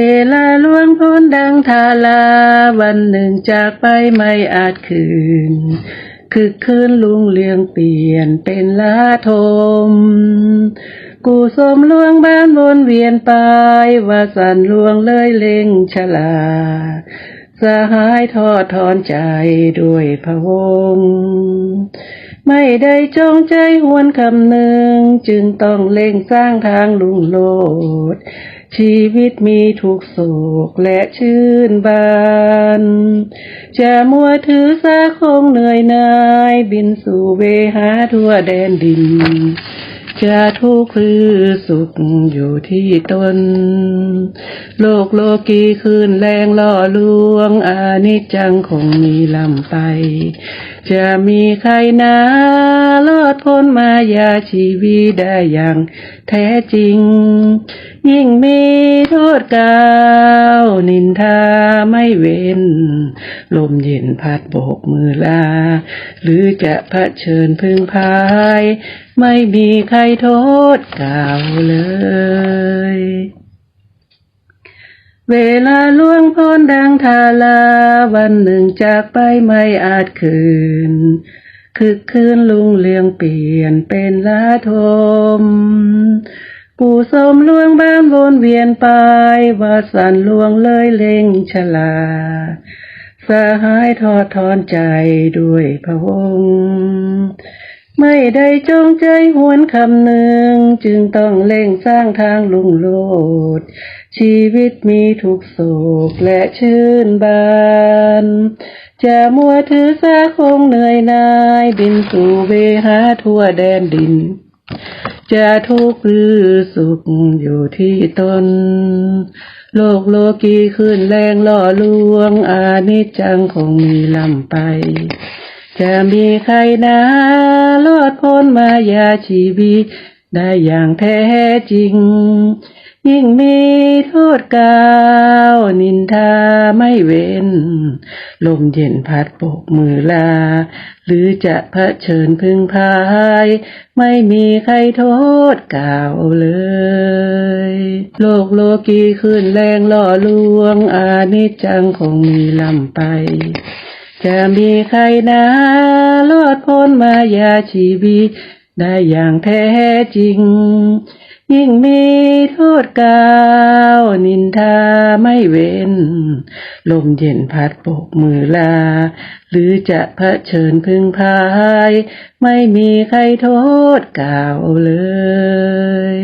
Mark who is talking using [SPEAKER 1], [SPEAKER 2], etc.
[SPEAKER 1] เวลาล่วงพ้นดังทาลา วันหนึ่งจากไปไม่อาจคืน คือคืนลุงเลียงเปลี่ยนเป็นลาทม กูสมลวงบ้านวนเวียนไป ว่าสันลวงเลยเล็งชลา สหายทอดทอนใจด้วยพระวงไม่ได้จงใจหวนคำหนึ่ง จึงต้องเล่งสร้างทางลุงโลด ชีวิตมีทุกโศกและชื่นบาน จะมัวถือสาคงเหนื่อยหนาย บินสู่เวหาทั่วแดนดิน จะทุกข์หรือสุขอยู่ที่ตน โลกโลกีคืนแรงล่อลวงอานิจจังคงมีลำไป จะมีใครนะร อดพ้นมายาชีวิตได้อย่างแท้จริง ยิ่งมีโทษกาวนินทาไม่เว้น ลมเย็นพัดโบกมือลา หรือจะะเผชิญพึ่งพาย ไม่มีใครโทษกาวเลย เวลาล่วงพ้นดังทาลา วันหนึ่งจากไปไม่อาจคืน คือคืนลุงเลียงเปลี่ยนเป็นลาทม ปู่สมลวงบ้านวนเวียนไป วาสันลวงเลยเล่งชลาสหายทอดทอนใจด้วยพระองค์ ไม่ได้จงใจหวนคำหนึ่ง จึงต้องเร่งสร้างทางลุงโลด ชีวิตมีทุกโศกและชื่นบานจะมัวถือสาคงเหนื่อยนาย บินสู่เวหาทั่วแดนดิน จะทุกข์หรือสุขอยู่ที่ตน โลกโลกีขึ้นแรงล่อลวง อานิจจังคงมีลำไป จะมีใครนะ รอดพ้นมายาชีวิต ได้อย่างแท้จริง ยิ่งมีโทษกาวนินทาไม่เว้น ลมเย็นพัดโบกมือลา หรือจะเผชิญพึ่งพาย ไม่มีใครโทษกาวเลย โลกโลกีขึ้นแรงล่อลวงอานิจจังคงมีลำไป จะมีใครนะรอดพ้นมายาชีวิตได้อย่างแท้จริง ยิ่งมีโทษกาวนินทาไม่เว้น ลมเย็นพัดโบกมือลา หรือจะเผชิญพึ่งพาย ไม่มีใครโทษกาวเลย